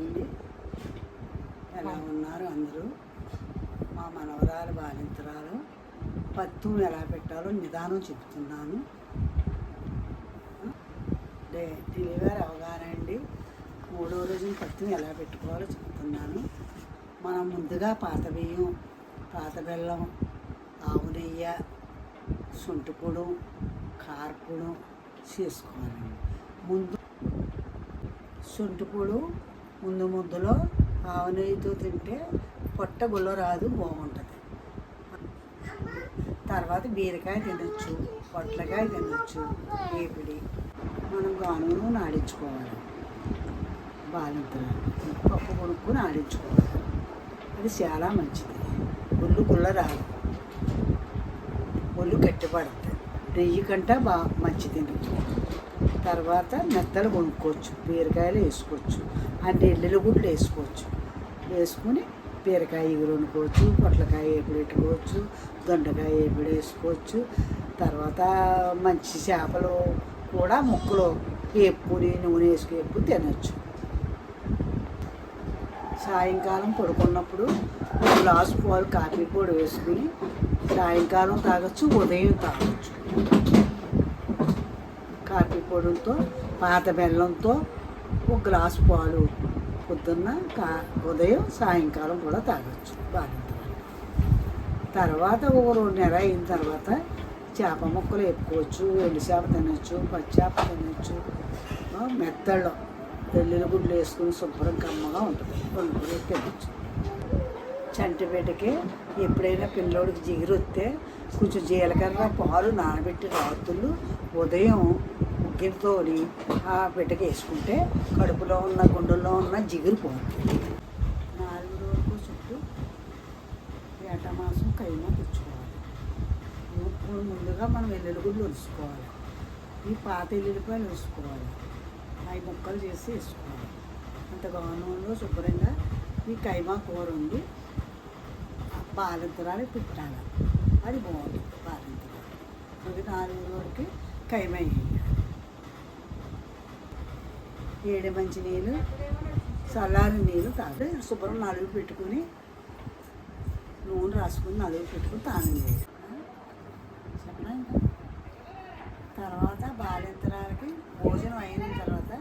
అండి ఎలా ఉన్నారు అందరూ? మా మనవరాలు బాలింతరాలు పత్తుని ఎలా పెట్టాలో నిదానం చెప్తున్నాను డే డెలివరీ అవగానండి మూడో రోజున పత్తిని ఎలా పెట్టుకోవాలో చెప్తున్నాను మనం ముందుగా పాత బియ్యం పాత బెల్లం ఆవు నెయ్య సొంటిపొడు కారపొడు చేసుకోవాలండి. ముందు సొంటిపొడు ముందు ముద్దలో ఆవు నెయ్యితో తింటే పొట్ట గుల్ల రాదు బాగుంటుంది. తర్వాత బీరకాయ తినొచ్చు పొట్లకాయ తినొచ్చు వేపిడి మనం గానును ఆడించుకోవాలి బాలింతలు. పప్పు కొనుక్కుని ఆడించుకోవాలి అది చాలా మంచిది. ఒళ్ళు గుల్ల రాదు. ఒళ్ళు గట్టిపడుతుంది నెయ్యి కంటే బాగా మంచిది. తర్వాత మెత్తలు కొనుక్కోవచ్చు. బీరకాయలు వేసుకోవచ్చు. అంటే ఇళ్ళలో గుడ్లు వేసుకోవచ్చు. వేసుకుని బీరకాయ ఎగురు వండుకోవచ్చు పొట్లకాయ వేపుడు పెట్టుకోవచ్చు దొండకాయ వేపుడు వేసుకోవచ్చు. తర్వాత మంచి చేపలు కూడా ముక్కలు వేపుకుని నూనె వేసుకు వేపుకుని తినచ్చు. సాయంకాలం పడుకున్నప్పుడు ఒక గ్లాసు పాలు కాఫీ పొడి వేసుకుని సాయంకాలం తాగొచ్చు ఉదయం తాగొచ్చు. కాఫీ పొడితో పాత బెల్లంతో ఒక గ్లాసు పాలు పొద్దున్న కా ఉదయం సాయంకాలం కూడా తాగొచ్చు బాగా తర్వాత ఒక రెండు నెల అయిన తర్వాత చేప ముక్కలు వేపుకోవచ్చు ఎండు చేప తినచ్చు పచ్చి చేప తినచ్చు. మెత్తళ్ళు. వెల్లుల్లి గుడ్లు వేసుకుని శుభ్రం కమ్మగా ఉంటుంది. వండుకొని తినచ్చు. చంటిబిడ్డకి ఎప్పుడైనా పిల్లోడికి జిగురు వస్తే కొంచెం జీలకర్ర పాలు నానబెట్టి రాత్రులు ఉదయం ముగ్గిరితోని ఆ బిడ్డకి వేసుకుంటే కడుపులో ఉన్న గుండెల్లో ఉన్న జిగురు పోతుంది. నాలుగు రోజులకు చుట్టూ ఏట మాసం కైమా తెచ్చుకోవాలి. ముందుగా మనం ఎల్లుల్లిగుడ్లు ఉలుసుకోవాలి ఈ పాత ఎల్లుల్లిపాయలు ఉలుసుకోవాలి అవి ముక్కలు చేసి వేసుకోవాలి. అంత గౌనంలో శుభ్రంగా ఈ కైమా కూర ఉంది బాలింతరాలు పెట్టాలి. అది బాగుంది బాలింతరాలు అది నాలుగు రోజులకి కైమా వేయాలి. ఏడు మంచి నీళ్ళు చల్లారి నీళ్ళు తాగి శుభ్రం నలుగు పెట్టుకుని నూనె రాసుకుని నలుగు పెట్టుకుని తాను చెప్పనా తర్వాత బాలింతరాలకి భోజనం అయిన తర్వాత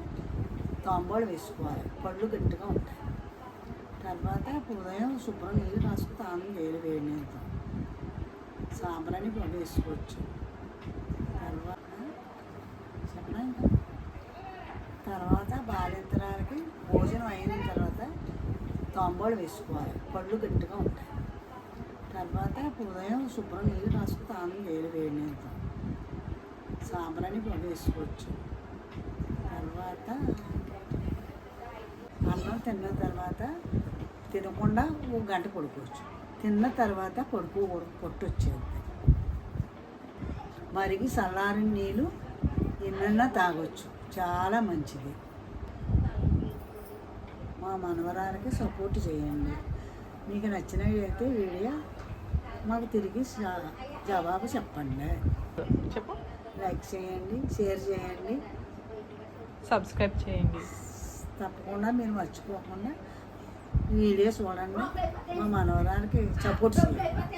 తొంబోలు వేసుకోవాలి. పళ్ళు గట్టిగా ఉంటాయి. తర్వాత ఉదయం శుభ్రం నీళ్ళు రాసుకుని తాను చేయాలి వేడి నీళ్ళతో. సాంబ్రాణి వేసుకోవచ్చు. తర్వాత చెప్పనా ఇంకా? తర్వాత బాలింతరాలకి భోజనం అయిన తర్వాత తొంబోలు వేసుకోవాలి. పళ్ళు గట్టిగా ఉంటాయి. తర్వాత ఉదయం శుభ్రం నీళ్ళు రాసుకుని తాను చేయాలి వేడి నీళ్ళతో సాంబ్రాణి పొడి వేసుకోవచ్చు. తర్వాత అన్నం తిన్న తర్వాత తినకుండా ఒక గంట పడుకోవచ్చు. తిన్న తర్వాత పడుకు పొట్టు వచ్చేది మరిగి చల్లారిన నీళ్ళు ఎన్నైనా తాగొచ్చు. చాలా మంచిది. మా మనవరాలకి సపోర్ట్ చేయండి. మీకు నచ్చినవి అయితే వీడియో మాకు తిరిగి జవాబు చెప్పండి. చెప్పు. లైక్ చేయండి షేర్ చేయండి. సబ్స్క్రైబ్ చేయండి. తప్పకుండా మీరు మర్చిపోకుండా వీడియో చూడండి. మా మనవరాలకి సపోర్ట్ చేయండి.